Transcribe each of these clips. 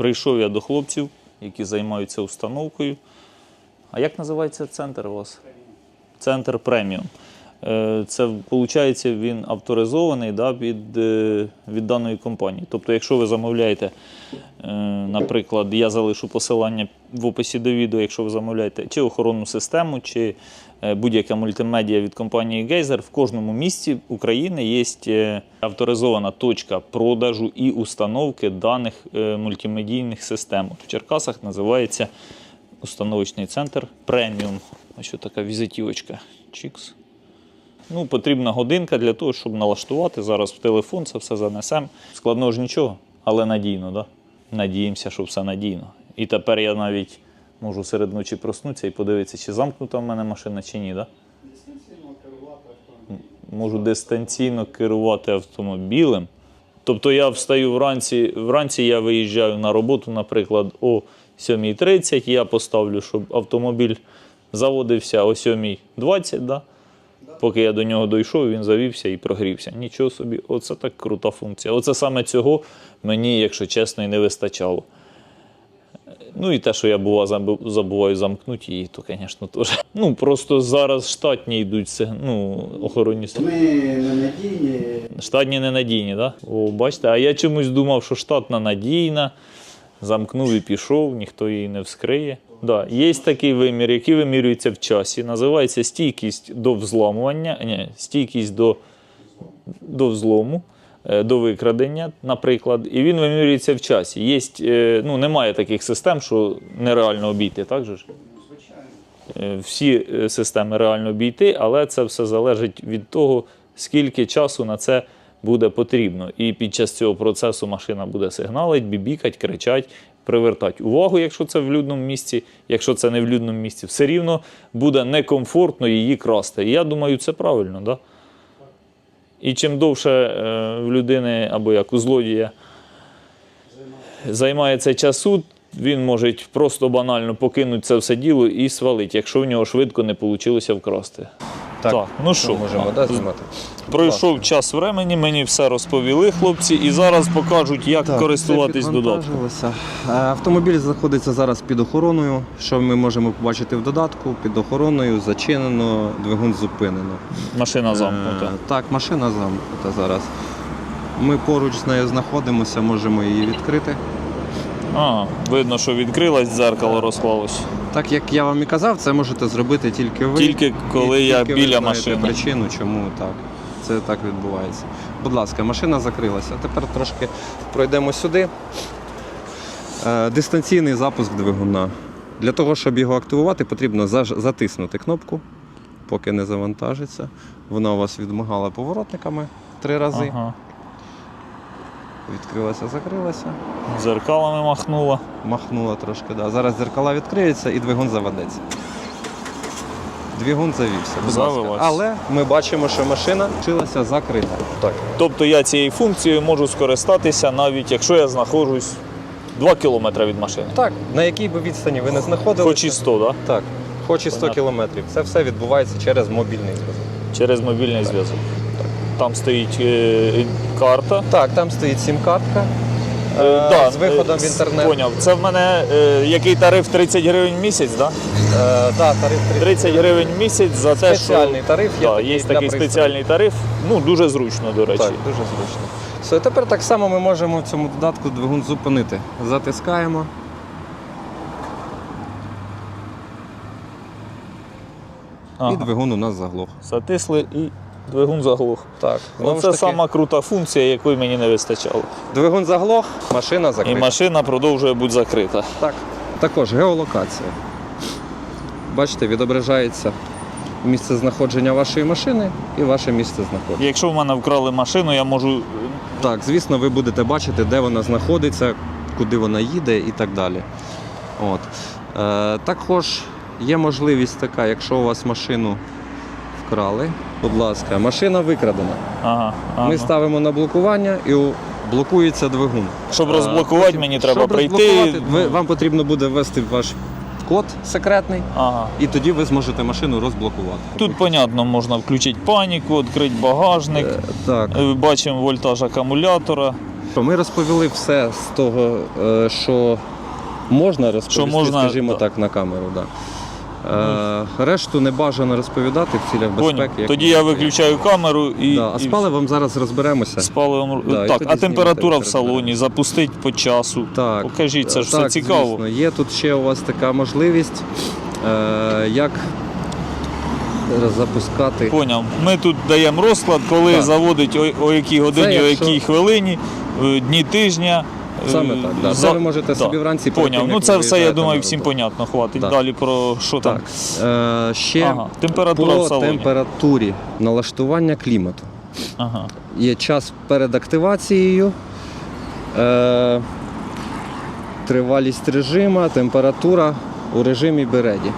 Прийшов я до хлопців, які займаються установкою. А як називається центр у вас? Центр преміум. Е, Це виходить, він авторизований да, від, е, від даної компанії. Тобто, якщо ви замовляєте, е, наприклад, я залишу посилання в описі до відео, якщо ви замовляєте чи охоронну систему, чи будь-яке мультимедіа від компанії Geyser, в кожному місті України є авторизована точка продажу і установки даних мультимедійних систем. В Черкасах називається установочний центр преміум. Ось така візитівочка. Чікс. Ну, потрібна годинка для того, щоб налаштувати. Зараз в телефон це все занесемо. Складного ж нічого, але надійно, да? Надіємося, що все надійно. І тепер я навіть можу серед ночі проснутися і подивитися, чи замкнута в мене машина, чи ні. Да? М- Можу дистанційно керувати автомобілем. Тобто я встаю вранці, вранці я виїжджаю на роботу, наприклад, о 7.30, я поставлю, щоб автомобіль заводився о 7.20, да? Поки я до нього дійшов, він завівся і прогрівся. Нічого собі, оце так крута функція. Оце саме цього мені, якщо чесно, і не вистачало. Ну і те, що я бува, забуваю замкнути її, то, звісно, теж. Ну, просто зараз штатні йдуть це, ну, охоронні. Ми ненадійні. Штатні ненадійні, так? Да? О, бачите, а я чомусь думав, що штатна надійна. Замкнув і пішов, ніхто її не вскриє. Да, є такий вимір, який вимірюється в часі. Називається стійкість до взламування, ні, стійкість до, до взлому, е, до викрадення, наприклад. І він вимірюється в часі. Є, е, ну, немає таких систем, що нереально обійти, так же ж? Е, Всі системи реально обійти, але це все залежить від того, скільки часу на це буде потрібно. І під час цього процесу машина буде сигналить, бібікать, кричать, привертати увагу, якщо це в людному місці. Якщо це не в людному місці, все рівно буде некомфортно її красти. І я думаю, це правильно, да? І чим довше е, в людини або як у злодія займається часу, він може просто банально покинути це все діло і свалити, якщо в нього швидко не вийшло вкрасти. Так, ну що, можемо да, знімати? Пройшов час времени, мені все розповіли хлопці, і зараз покажуть, як користуватись додатком. Е, Автомобіль знаходиться зараз під охороною. Що ми можемо побачити в додатку? Під охороною зачинено, двигун зупинено. Машина замкнута. Е, Так, машина замкнута зараз. Ми поруч з нею знаходимося, можемо її відкрити. А, видно, що відкрилась, дзеркало розклалось. Так як я вам і казав, це можете зробити тільки ви. Тільки коли І я тільки ви біля знаєте машини. причину, чому так. Це так відбувається. Будь ласка, машина закрилася. Тепер трошки пройдемо сюди. Е, Дистанційний запуск двигуна. Для того, щоб його активувати, потрібно затиснути кнопку, поки не завантажиться. Вона у вас відмагала поворотниками три рази. Ага. Відкрилася, закрилася. Дзеркалами махнула. Махнула трошки. Да. Зараз дзеркала відкриються і двигун заведеться. Двигун завівся. Будь Завелась. ласка. Але ми бачимо, що машина вчилася закрита. Так. Тобто я цією функцією можу скористатися, навіть якщо я знаходжусь 2 кілометри від машини. Так, на якій би відстані ви не знаходилися. Хоч і 100, да? Так, хоч і 100 Понятно. кілометрів. Це все відбувається через мобільний зв'язок. через мобільний зв'язок. Там стоїть е, карта. Так, там стоїть сім-картка Е, е, да, з виходом в інтернет. Поняв. Це в мене е, який тариф 30 гривень в місяць, да? Е, да, тариф 30. 30 гривень в місяць за те, що Спеціальний тариф є да, такий є для такий пристрою. спеціальний тариф. Ну, дуже зручно, до речі. Так, дуже зручно. Все, тепер так само ми можемо в цьому додатку двигун зупинити. Затискаємо. Ага. І двигун у нас заглох. Затисли і двигун заглох. Так, Оце таки, сама крута функція, якої мені не вистачало. двигун заглох, машина закрита. І машина продовжує бути закрита. Так. Також геолокація. Бачите, відображається місце знаходження вашої машини і ваше місце знаходження. Якщо в мене вкрали машину, я можу Так, звісно, ви будете бачити, де вона знаходиться, куди вона їде і так далі. От. Е, також є можливість така, якщо у вас машину вкрали, будь ласка, машина викрадена. Ага, ага. Ми ставимо на блокування і блокується двигун. Щоб розблокувати, потім, мені треба щоб прийти. ви- вам потрібно буде ввести ваш код секретний, Ага. і тоді ви зможете машину розблокувати. Тут, понятно, можна включити паніку, відкрити багажник. Е, Так. Е, Бачимо вольтаж акумулятора. Ми розповіли все з того, е, що можна розповісти, можна, скажімо да. так, на камеру. Да. Е, решту не бажано розповідати в цілях безпеки. як Тоді я виключаю камеру і. Да, а з паливом зараз розберемося. з паливом. Да, і так, тоді а температура в салоні, запустить по часу. Так, Покажіть, це ж так, все цікаво. Звісно. Є тут ще у вас така можливість, е, як запускати. Поняв. Ми тут даємо розклад, коли Так. заводить о, о якій годині, о якщо- якій хвилині, е, дні тижня. Саме так, да. Це ви можете собі вранці Поняв. Ну це все, я думаю, всім понятно. Хватить. Так. Далі про що там. Так. Е, ще Ага. Температура по в салоні. температурі налаштування клімату. Ага. Є час перед активацією, е, тривалість режиму, температура у режимі береді.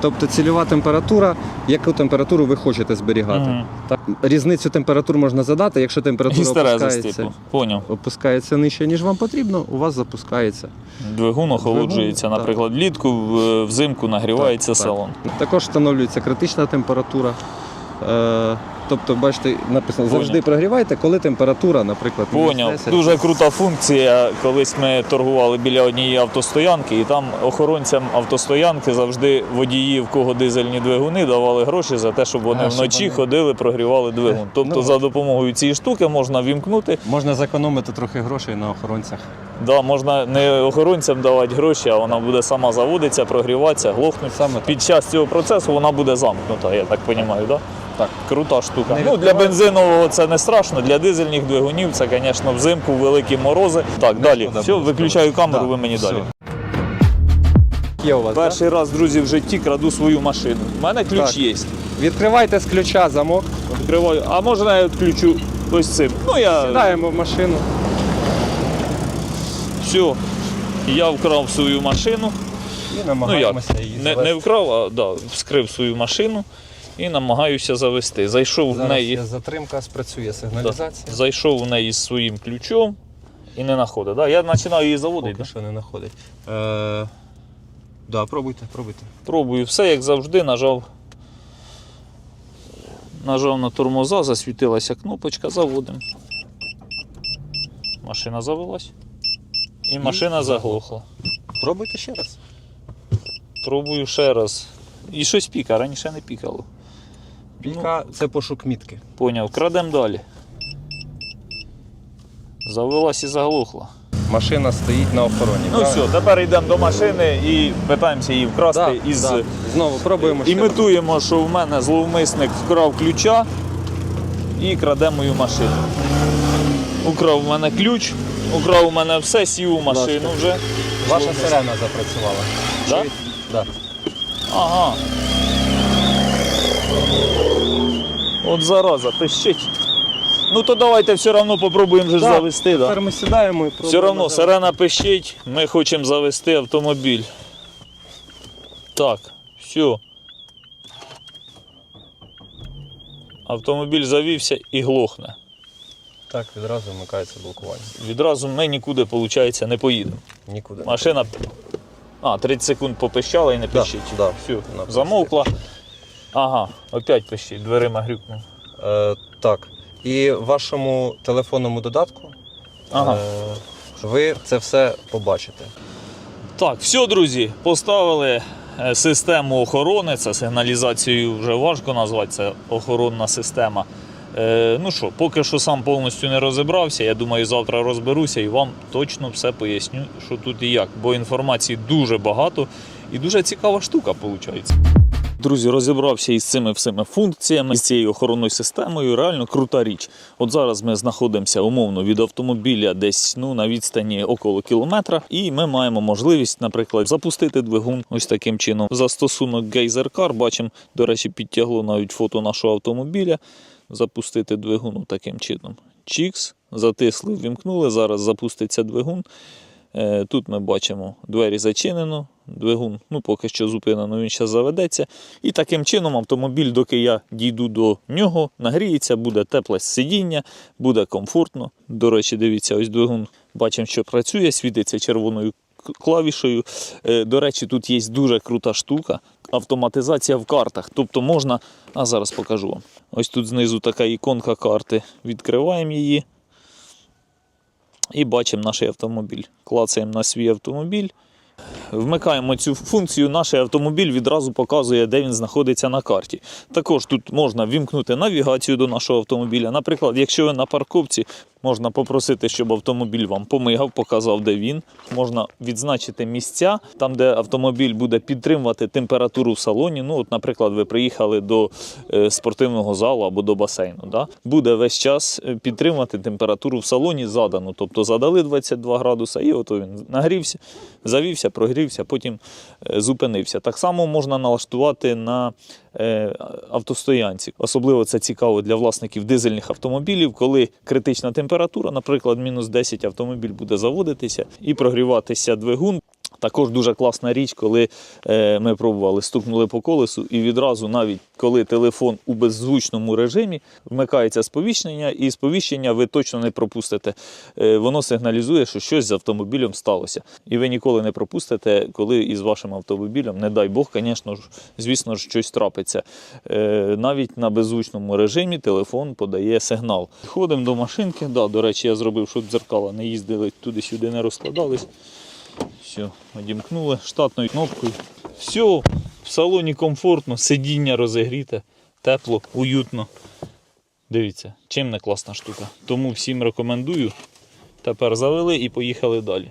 Тобто цільова температура, яку температуру ви хочете зберігати. Мгм. Так, різницю температур можна задати, якщо температура Гістерезис, опускається, типу. Поняв. опускається нижче, ніж вам потрібно, у вас запускається. Двигун охолоджується, Двигун, наприклад, влітку, в- взимку нагрівається Так, так. салон. Також встановлюється критична температура. Е, тобто, бачите, написано завжди прогрівайте, коли температура, наприклад, Поняв. 10. Дуже крута функція. Колись ми торгували біля однієї автостоянки, і там охоронцям автостоянки завжди водії, в кого дизельні двигуни, давали гроші за те, щоб вони А, щоб вночі вони- ходили, прогрівали двигун. Тобто Ну. за допомогою цієї штуки можна вімкнути. Можна зекономити трохи грошей на охоронцях. Да, можна не охоронцям давати гроші, а вона буде сама заводитися, прогріватися, глохнути. Саме так. Під час цього процесу вона буде замкнута, я так розумію, да? Так. Крута штука. Не Ну, для бензинового це не страшно, для дизельних двигунів це, звісно, взимку великі морози. Так, далі. Все, виключаю камеру, Да, ви мені все. далі. Є у вас, Перший раз, друзі, в житті краду свою машину. У мене ключ Так. є. Відкривайте з ключа замок, Відкриваю. А можна я відключу ось цим? Ну я сідаємо в машину. все. Я вкрав свою машину. і Ну намагаємося її Не, не вкрав, а да, вскрив свою машину і намагаюся завести. Зайшов в неї. є затримка, спрацює сигналізація. Зайшов в неї з своїм ключом і не знаходить. Да? Я починаю її заводити. Поки що не знаходить. Е, да, пробуйте, пробуйте. Пробую все, як завжди, нажав. Нажав на тормоза, засвітилася кнопочка, заводимо. Машина завелась. І машина заглохла. Пробуйте ще раз. Пробую ще раз. І щось піка, раніше не пікало. Пілька це пошук мітки. Поняв, крадемо далі. Завелась і заглохла. Машина стоїть на охороні. Ну правильно? все, тепер йдемо до машини і питаємося її вкрасти Да, із. да. Знову пробуємо. Імітуємо, що в мене зловмисник вкрав ключа і краде мою машину. Украв у мене ключ, украв у мене все, сів у машину вже. Ваша сирена запрацювала. Да? Чуєте? Да. Ага. От зараза, пищить. Ну то давайте все одно попробуємо вже ж Да, завести. Да? Тепер ми сідаємо і пробуємо. Все одно сирена пищить, ми хочемо завести автомобіль. Так, все. Автомобіль завівся і глохне. Так, відразу вмикається блокування. Відразу ми нікуди, виходить, не поїдемо. Нікуди. Машина. А, 30 секунд попищала і не Да, пищить. да. Все, Вона замовкла. Ага, опять пищить, дверима грюкнув. Е, так. І в вашому телефонному додатку Ага. е, ви це все побачите. Так, все, друзі, поставили е, систему охорони. Це сигналізацією вже важко назвати, це охоронна система. Е, ну що, поки що сам повністю не розібрався. Я думаю, завтра розберуся і вам точно все поясню, що тут і як. Бо інформації дуже багато і дуже цікава штука виходить. Друзі, розібрався із цими всіми функціями, з цією охоронною системою. Реально крута річ. От зараз ми знаходимося умовно від автомобіля десь ну, на відстані около кілометра, і ми маємо можливість, наприклад, запустити двигун ось таким чином. Застосунок Geyser Car, бачимо, до речі, підтягло навіть фото нашого автомобіля. Запустити двигун таким чином. Чікс, затисли, ввімкнули. Зараз запуститься двигун. Е, Тут ми бачимо двері зачинено, двигун ну, поки що зупинено, він ще заведеться. І таким чином автомобіль, доки я дійду до нього, нагріється, буде тепле сидіння, буде комфортно. До речі, дивіться, ось двигун бачимо, що працює, світиться червоною клавішею. Е, До речі, тут є дуже крута штука. Автоматизація в картах. Тобто можна, а зараз покажу вам. Ось тут знизу така іконка карти. Відкриваємо її. і бачимо наш автомобіль. Клацаємо на свій автомобіль. Вмикаємо цю функцію, наш автомобіль відразу показує, де він знаходиться на карті. Також тут можна вімкнути навігацію до нашого автомобіля. Наприклад, якщо ви на парковці, можна попросити, щоб автомобіль вам помигав, показав, де він. Можна відзначити місця, там, де автомобіль буде підтримувати температуру в салоні. Ну, от, наприклад, ви приїхали до е, спортивного залу або до басейну. Да? Буде весь час е, підтримувати температуру в салоні задану. Тобто задали 22 градуса, і от він нагрівся, завівся, прогрівся, потім е, зупинився. Так само можна налаштувати на автостоянці. Особливо це цікаво для власників дизельних автомобілів, коли критична температура, наприклад, мінус 10 автомобіль буде заводитися і прогріватися двигун. Також дуже класна річ, коли е, ми пробували, стукнули по колесу, і відразу, навіть коли телефон у беззвучному режимі, вмикається сповіщення, і сповіщення ви точно не пропустите. Е, воно сигналізує, що щось з автомобілем сталося. І ви ніколи не пропустите, коли із вашим автомобілем, не дай Бог, звісно ж, звісно ж, щось трапиться. Е, навіть на беззвучному режимі телефон подає сигнал. Ходимо до машинки. Да, до речі, я зробив, щоб дзеркала не їздили туди-сюди, не розкладались. Все, одімкнули штатною кнопкою. Все, в салоні комфортно, сидіння розігріте, тепло, уютно. Дивіться, чим не класна штука. Тому всім рекомендую. Тепер завели і поїхали далі.